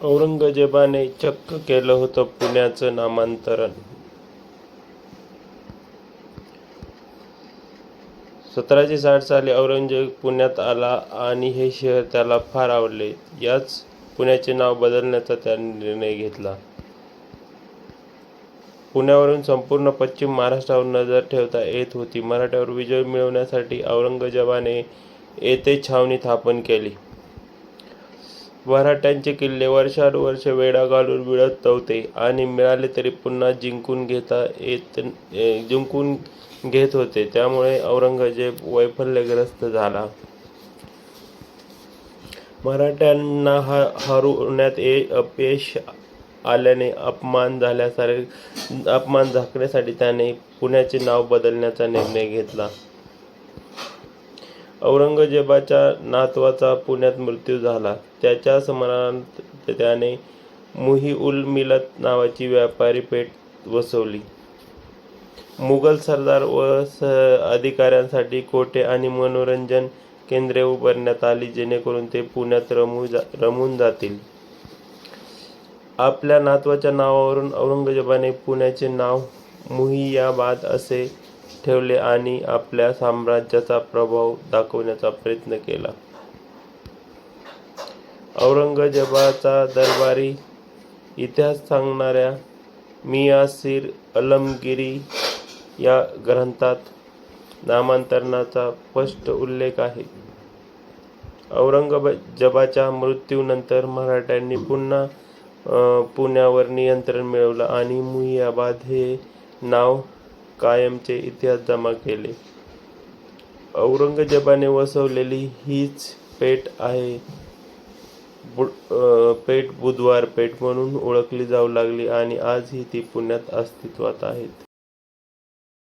औरंगजेबाने चक्क केलं होतं पुण्याचं नामांतरण सतराशे साठ साली औरंगजेब पुण्यात आला आणि हे शहर त्याला फार आवडले. याच पुण्याचे नाव बदलण्याचा त्याने निर्णय घेतला. पुण्यावरून संपूर्ण पश्चिम महाराष्ट्रावर नजर ठेवता येत होती. मराठ्यावर विजय मिळवण्यासाठी औरंगजेबाने येथे छावणी स्थापन केली. मराठ्यांचे किल्ले वर्षानुवर्षे वेढा घालून मिळत नव्हते आणि मिळाले तरी पुन्हा जिंकून घेता येत जिंकून घेत होते. त्यामुळे औरंगजेब वैफल्यग्रस्त झाला. मराठ्यांना हरवण्यात अपयश आल्याने अपमान झाकण्यासाठी त्याने पुण्याचे नाव बदलण्याचा निर्णय घेतला. औरंगजेबाच्या नातवाचा पुण्यात मृत्यू झाला. त्याच्या स्मरणार्थ त्याने मुही उल मिलत नावाची व्यापारी पेठ वसवली. मुघल सरदार व स अधिकाऱ्यांसाठी कोठे आणि मनोरंजन केंद्रे उभारण्यात आली जेणेकरून ते पुण्यात रमू जा रमून जातील. आपल्या नातवाच्या नावावरून औरंगजेबाने पुण्याचे नाव मुहियाबाद असे ठेवले आणि आपल्या साम्राज्याचा प्रभाव दाखवण्याचा प्रयत्न केला. औरंगजेबाचा दरबारी इतिहास सांगणाऱ्या मियासिर अलमगिरी या ग्रंथात नामांतरणाचा स्पष्ट उल्लेख आहे. औरंगजेबाच्या मृत्यूनंतर मराठ्यांनी पुन्हा पुण्यावर नियंत्रण मिळवलं आणि मुहियाबाद हे नाव कायमचे इतिहास जमा केले. औरंगजेबाने वसवलेली हीच पेठ आहे पेठ बुधवार पेठ म्हणून ओळखली जाऊ लागली आणि आजही ती पुण्यात अस्तित्वात आहेत